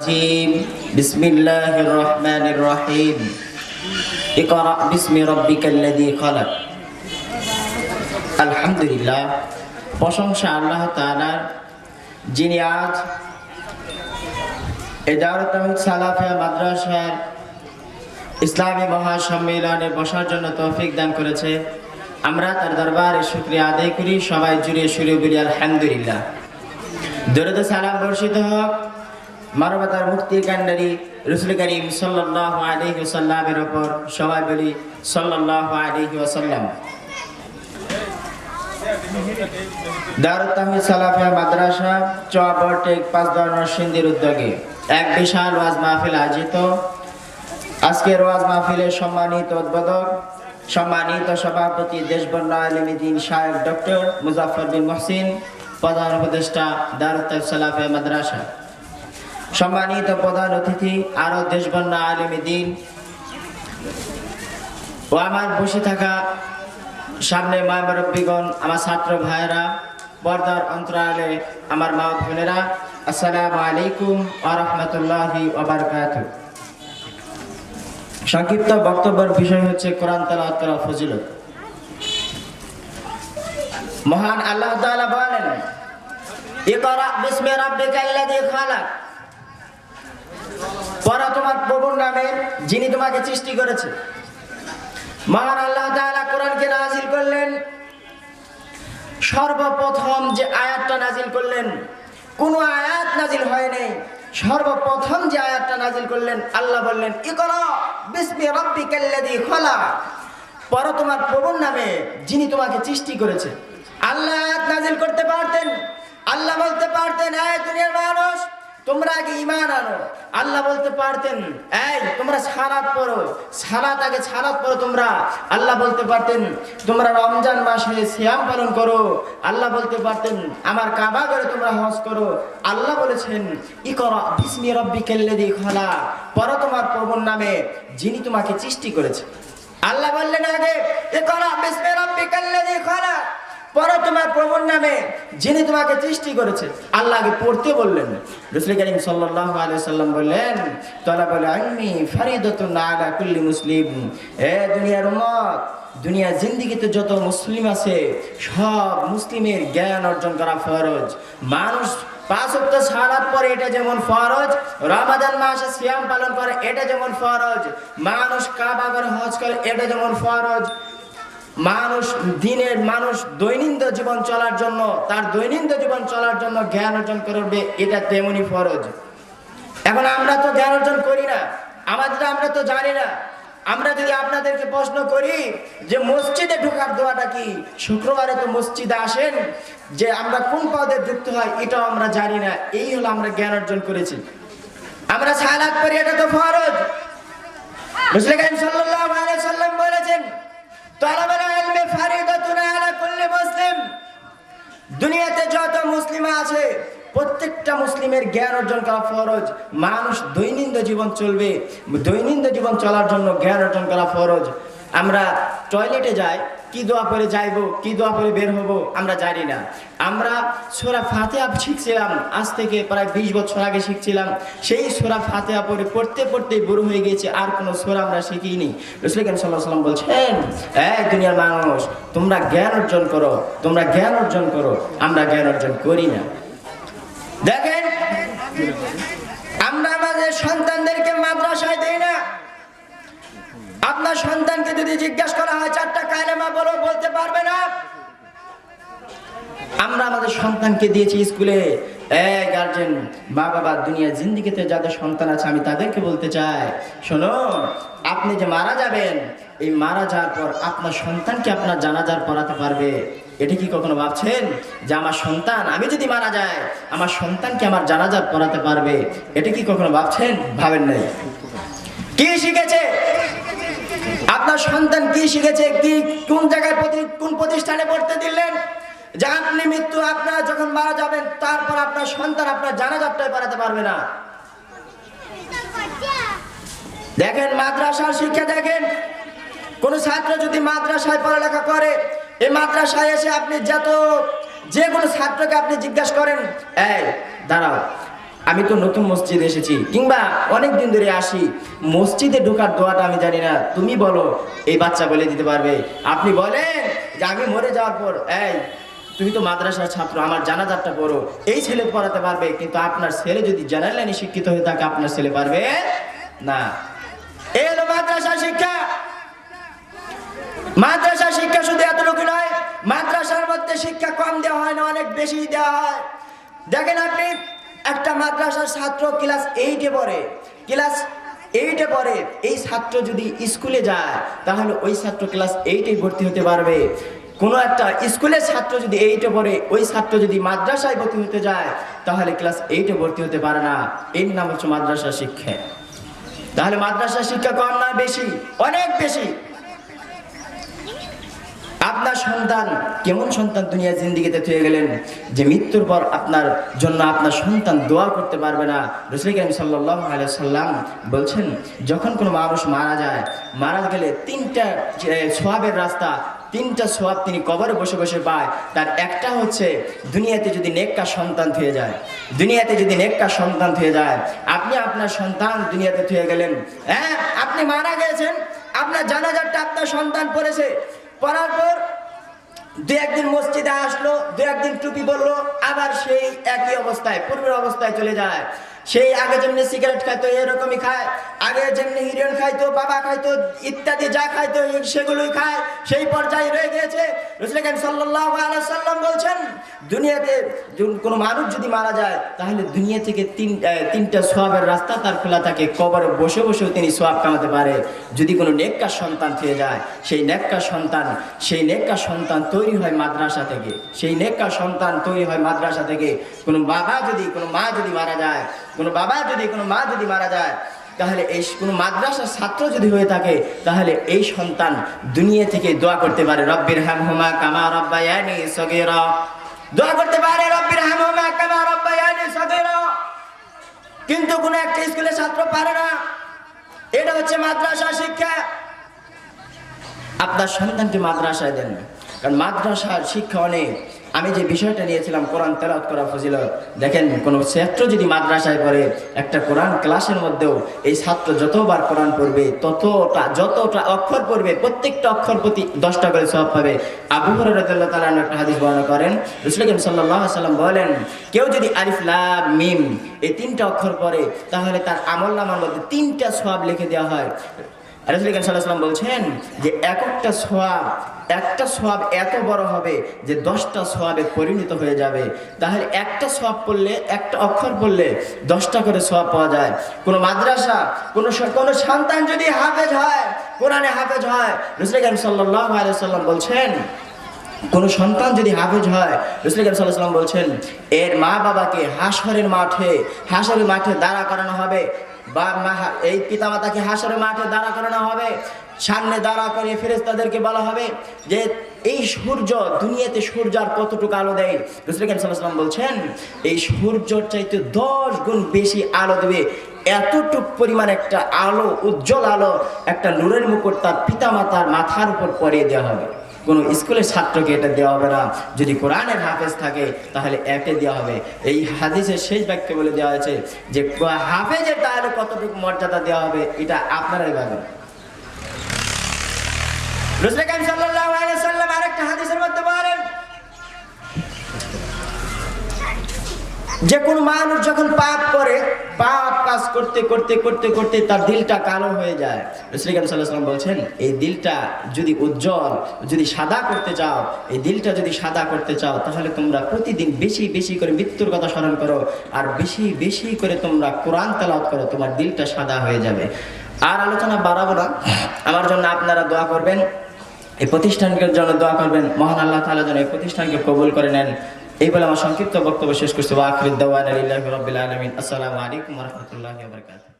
الرجيم بسم الله الرحمن الرحيم اقرأ باسم ربك الذي خلق আলহামদুলিল্লাহ প্রশংসা আল্লাহ তাআলার যিনি আজ এদারত তাহিদ সালাফিয়া মাদ্রাসার ইসলামী মহাসম্মেলনে বসার জন্য তৌফিক দান করেছে আমরা তার দরবারে শুক্রিয়া আদায় করি সবাই জুড়ে সুরে বলি আলহামদুলিল্লাহ দরুদ সালাম বর্ষিত হোক মানবতার মুক্তির কান্ডারি রসুল করিম সাল্লাহ আলহি ওসাল্লামের ওপর সবাই বলি সাল্লাহ আলহি ওসাল্লাম সালাফিয়া মাদ্রাসা চোয়াবটেক পাঁচ ধরনের সিন্ধির উদ্যোগে এক বিশাল ওয়াজ মাহফিল আয়োজিত। আজকের ওয়াজ মাহফিলের সম্মানিত উদ্বোধক, সম্মানিত সভাপতি দেশবন্যা আলমীদিন সাহেব ডক্টর মুজাফর বিন মহসিন, প্রধান উপদেষ্টা দারুত সালাফিয়া মাদ্রাসা। সম্মানিত প্রধান অতিথি আরও দেশবন্যা আলমীদিন ও আমার বসে থাকা সামনে মায়ামরব্বীগণ আমার ছাত্র ভাইয়েরা পর্দার অন্তরালে আমার মা বোনেরা, আসসালামু আলাইকুম আ রহমতুল্লাহি ওবরকাত সংক্ষিপ্ত বক্তব্যের বিষয় হচ্ছে কোরআন করা ফজিলত। মহান আল্লাহ বলেন, ইকরা বিসমি রাব্বিকাল্লাযী খালাক পড়া তোমার প্রভুর নামে যিনি তোমাকে সৃষ্টি করেছে। মহান আল্লাহ কোরআনকে নাজিল করলেন। সর্বপ্রথম যে আয়াতটা নাজিল করলেন, কোন আয়াত নাজিল হয়নি সর্বপ্রথম যে আয়াতটা নাজিল করলেন, আল্লাহ বললেন, ইকরা বিসমি রাব্বিকাল্লাযী খালাক। পড়ো তোমার প্রভুর নামে যিনি তোমাকে সৃষ্টি করেছে। আল্লাহ আয়াত নাজিল করতে পারতেন। আল্লাহ বলতে পারতেন, এই দুনিয়ার মানুষ তোমরা আগে ইমান আনো। আল্লাহ বলতে পারতেন, এই, তোমরা সালাত পড়ো। সালাত আগে সালাত পড়ো তোমরা। আল্লাহ বলতে পারতেন, তোমরা রমজান মাসে সিয়াম পালন করো। আল্লাহ বলতে পারতেন, আমার কাবা করে তোমরা হজ করো। আল্লাহ বলেছেন ই করো বিসমি রব্বিকাল্লাযী খালা পড়ো তোমার প্রভুর নামে, যিনি তোমাকে সৃষ্টি করেছে। আল্লাহ বললেন আগে এ করো বিসমি রব্বিকাল্লাযী খালা পরে তোমার প্রভুর নামে যিনি তোমাকে সৃষ্টি করেছে, আল্লাহকে পড়তে বললেন। রসুল করিম সাল্লাল্লাহু আলাইহি সাল্লাম বললেন, তালা বলে আমি ফারিদাতুন আলা কুল্লি মুসলিম। এ দুনিয়ার উম্মত, দুনিয়া জিন্দিগিতে যত মুসলিম আছে, সব মুসলিমের জ্ঞান অর্জন করা ফরজ। মানুষ পাঁচ ওয়াক্ত সালাত পরে এটা যেমন ফরজ। রমাদান মাসে সিয়াম পালন করে, এটা যেমন ফরজ। মানুষ কাবা করে হজ করে, এটা যেমন ফরজ। মানুষ, দিনের মানুষ দৈনন্দিন জীবন চলার জন্য, তার দৈনন্দিন জীবন চলার জন্য জ্ঞান অর্জন করবে এটা তেমনি ফরজ। এখন আমরা তো জ্ঞান অর্জন করি না। আমাদের আমরা তো জানি না, আমরা যদি আপনাদেরকে প্রশ্ন করি যে মসজিদে ঢোকার দোয়াটা কি? শুক্রবারে তো মসজিদে আসেন, যে আমরা কোন পদে যুক্ত হয়, এটাও আমরা জানি না। এই হলো আমরা জ্ঞান অর্জন করেছি। আমরা সালাত করি এটা তো ফরজ। মুসলিম সাল্লাম বলেছেন তলাবাল ইলমে ফারিদাতুন আলা কুল্লি মুসলিম দুনিয়াতে যত মুসলিম আছে, প্রত্যেকটা মুসলিমের জ্ঞান অর্জন করা ফরজ। মানুষ দৈনন্দিন জীবন চলবে, দৈনন্দিন জীবন চলার জন্য জ্ঞান অর্জন করা ফরজ। আমরা টয়লেটে যাই কি দোয়া পরে যাইব, কি দোয়া পরে বের হব, আমরা জানি না। আমরা সোরা ফাতেহা শিখছিলাম, আজ থেকে প্রায় বিশ বছর আগে শিখছিলাম। সেই সোরা ফাতেহা পরে পড়তে পড়তে বুড়ো হয়ে গেছে আর কোনো সোরা আমরা শিখিনি। রসুল সাল্লাহ সাল্লাম বলছেন, এই দুনিয়ার মানুষ, তোমরা জ্ঞান অর্জন করো, তোমরা জ্ঞান অর্জন করো, আমরা জ্ঞান অর্জন করি না। দেখেন, আমরা আমাদের সন্তানদেরকে মাদ্রাসায় দেই না। আপনার সন্তানকে যদি জিজ্ঞাসা করা হয়, চারটা কালেমা বলো, বলতে পারবে না? আমরা আমাদের সন্তানকে দিয়েছি স্কুলে। গার্জেন মা বাবা দুনিয়া জিন্দিগিতে যাদের সন্তান আছে, আমি তাদেরকে বলতে চাই, শোনো, আপনি যে মারা যাবেন, এই মারা যাওয়ার পর আপনার সন্তানকে আপনার জানাজার পড়াতে পারবে। এটা কি কখনো ভাবছেন? যে আমার সন্তান, আমি যদি মারা যায় আমার সন্তানকে আমার জানাজার পড়াতে পারবে। এটা কি কখনো ভাবছেন? ভাবেন নাই। কি শিখেছে? আপনার সন্তান কি শিখেছে, কি, কোন জায়গায় কোন প্রতিষ্ঠানে পড়তে দিলেন? আপনি মৃত্যু আপনারা যখন মারা যাবেন, তারপর আপনার সন্তান আপনার জানাজারটাই পারাতে পারবে না। দেখেন, মাদ্রাসার শিক্ষা দেখেন, কোন ছাত্র যদি মাদ্রাসায় পড়ালেখা করে এই মাদ্রাসায় এসে আপনি যত, যে কোনো ছাত্রকে আপনি জিজ্ঞাসা করেন, এই, দাঁড়াও আমি তো নতুন মসজিদে এসেছি। কিংবা অনেক দিন ধরে আসি, মসজিদে ঢোকার দোয়াটা আমি জানি না। তুমি বলো, এই বাচ্চা বলে দিতে পারবে। আপনি বলেন যে আমি মরে যাওয়ার পর, এই, তুমি তো মাদ্রাসার ছাত্র, আমার জানাজারটা পড়ো। এই ছেলে পড়াতে পারবে, কিন্তু আপনার ছেলে যদি জেনারেল লাইনে শিক্ষিত হয়ে থাকে, আপনার ছেলে পারবে? না। এই হলো মাদ্রাসা শিক্ষা। মাদ্রাসা শিক্ষা শুধু এতটুকু নয়, মাদ্রাসার মধ্যে শিক্ষা কম দেওয়া হয় না, অনেক বেশি দেওয়া হয়। দেখেন আপনি একটা মাদ্রাসার ছাত্র ক্লাস এইটে পড়ে, ক্লাস এইটে পড়ে, এই ছাত্র যদি স্কুলে যায়, তাহলে ওই ছাত্র ক্লাস এইটে ভর্তি হতে পারবে। কোনো একটা স্কুলের ছাত্র যদি এইটে পড়ে, ওই ছাত্র যদি মাদ্রাসায় ভর্তি হতে যায়, তাহলে ক্লাস এইটে ভর্তি হতে পারে না। এর নাম হচ্ছে মাদ্রাসা শিক্ষা। তাহলে মাদ্রাসা শিক্ষা কম না বেশি? অনেক বেশি। আপনার সন্তান কেমন সন্তান দুনিয়া জিন্দিগিতে থুয়ে গেলেন? যে মৃত্যুর পর আপনার জন্য আপনার সন্তান দোয়া করতে পারবে না। রসুল করিম সাল্লাহ সাল্লাম বলছেন, যখন কোনো মানুষ মারা যায়, মারা গেলে তিনটা সোয়াবের রাস্তা, তিনটা সোয়াব তিনি কবরে বসে বসে পায়। তার একটা হচ্ছে, দুনিয়াতে যদি নেককা সন্তান থুয়ে যায়, দুনিয়াতে যদি নেককা সন্তান থুয়ে যায়, আপনি আপনার সন্তান দুনিয়াতে থুয়ে গেলেন। হ্যাঁ আপনি মারা গেছেন, আপনার জানাজারটা আপনার সন্তান পড়েছে। পড়ার পর দু একদিন মসজিদে আসলো, দু একদিন টুপি বলল, আবার সেই একই অবস্থায়, পূর্বের অবস্থায় চলে যায়। সেই আগে যেমনি সিগারেট খাইতো, এরকমই খায়। আগে যেমনি হিরিয়ন খাইতো, বাবা খাইতো, ইত্যাদি যা খাইতো সেগুলোই খায়। সেই পর্যায়ে রয়ে গিয়েছে বলছেন, দুনিয়াতে কোনো মানুষ যদি মারা যায়, তাহলে দুনিয়া থেকে তিন তিনটা সোয়াবের রাস্তা তার খোলা থাকে। কবরে বসে বসেও তিনি সোয়াব কামাতে পারে। যদি কোনো নেককার সন্তান থেকে যায়, সেই নেককার সন্তান সেই নেককার সন্তান তৈরি হয় মাদ্রাসা থেকে। সেই নেককার সন্তান তৈরি হয় মাদ্রাসা থেকে। কোনো বাবা যদি কোনো মা যদি মারা যায় কোনো বাবা যদি, কোনো মা যদি মারা যায়, তাহলে এই কোনো মাদ্রাসার ছাত্র যদি হয়ে থাকে, তাহলে এই সন্তান দুনিয়া থেকে দোয়া করতে পারে, রব্বির হাম হুমা কামা রব্বায়ানি সগীরা। দোয়া করতে পারে, রব্বির হাম হুমা কামা রব্বায়ানি সগীরা। কিন্তু কোনো একটা স্কুলের ছাত্র পারে না। এটা হচ্ছে মাদ্রাসা শিক্ষা। আপনার সন্তানকে মাদ্রাসায় দেন কারণ মাদ্রাসার শিক্ষা অনেক। আমি যে বিষয়টা নিয়েছিলাম, কোরআন তেলাওয়াত করা ফজিলত। দেখেন, কোনো ছাত্র যদি মাদ্রাসায় পড়ে, একটা কোরআন ক্লাসের মধ্যেও এই ছাত্র যতবার কোরআন পড়বে, ততটা যতটা অক্ষর পড়বে, প্রত্যেকটা অক্ষর প্রতি দশটা করে সব পাবে। আবু তাআলা আনহু একটা হাদিস বর্ণনা করেন। রাসূল আলাইহি সাল্লাম বলেন, কেউ যদি আলিফ, লাম, মিম এই তিনটা অক্ষর পড়ে, তাহলে তার আমল নামার মধ্যে তিনটা সওয়াব লিখে দেওয়া হয়। রাসূল সাল্লাল্লাহু বলছেন যে এক একটা সোয়াব একটা সোয়াব এত বড় হবে যে দশটা সোয়াবে পরিণত হয়ে যাবে। তাহলে একটা সোয়াব পড়লে, একটা অক্ষর পড়লে দশটা করে সোয়াব পাওয়া যায়। কোনো মাদ্রাসা, কোনো কোনো সন্তান যদি হাফেজ হয়, কোরআনে হাফেজ হয়, রসুল আলাইহি সাল্লাম বলছেন, কোনো সন্তান যদি হাফেজ হয়, রসুল সাল্লাহ সাল্লাম বলছেন, এর মা বাবাকে হাসরের মাঠে হাসরের মাঠে দাঁড়া করানো হবে। বা এই পিতামাতাকে হাসরের মাঠে দাঁড়া করানো হবে। সামনে দাঁড়া করে ফেরেস্তাদেরকে বলা হবে যে, এই সূর্য দুনিয়াতে সূর্য আর কতটুকু আলো দেয়? বলছেন, এই সূর্যর চাইতে দশ গুণ বেশি আলো দেবে। এতটুক পরিমাণ একটা আলো, উজ্জ্বল আলো একটা নূরের মুকুট তার পিতামাতার মাথার উপর পরিয়ে দেওয়া হবে। কোনো স্কুলের ছাত্রকে এটা দেওয়া হবে না। যদি কোরআনের হাফেজ থাকে, তাহলে একে দেওয়া হবে। এই হাদিসের শেষ বাক্যে বলে দেওয়া হয়েছে যে, হাফেজের তাহলে কতটুকু মর্যাদা দেওয়া হবে, এটা আপনারাই ভাবেন। রসুল কাইম সাল্লাল্লাহু আলাইহি সাল্লাম আরেকটা হাদিসের মধ্যে বলেন যে কোন মানুষ যখন পাপ করে, পাপ কাজ করতে করতে করতে করতে তার দিলটা কালো হয়ে যায়। রসুল কাইম সাল্লাল্লাহু আলাইহি সাল্লাম বলছেন, এই দিলটা যদি উজ্জ্বল, যদি সাদা করতে চাও, এই দিলটা যদি সাদা করতে চাও, তাহলে তোমরা প্রতিদিন বেশি বেশি করে মৃত্যুর কথা স্মরণ করো, আর বেশি বেশি করে তোমরা কোরআন তেলাওয়াত করো, তোমার দিলটা সাদা হয়ে যাবে। আর আলোচনা বাড়াবো না। আমার জন্য আপনারা দোয়া করবেন, এই প্রতিষ্ঠানকে জন্য দোয়া করবেন। মহান আল্লাহ তাআলা যেন এই প্রতিষ্ঠানকে কবুল করে নেন। এই বলে আমার সংক্ষিপ্ত বক্তব্য শেষ করছি। ওয়া আখিরুদ দাওয়ানা লিল্লাহি রাব্বিল আলামিন। আসসালামু আলাইকুম রহমতুল্লাহ বারাকাতুহু।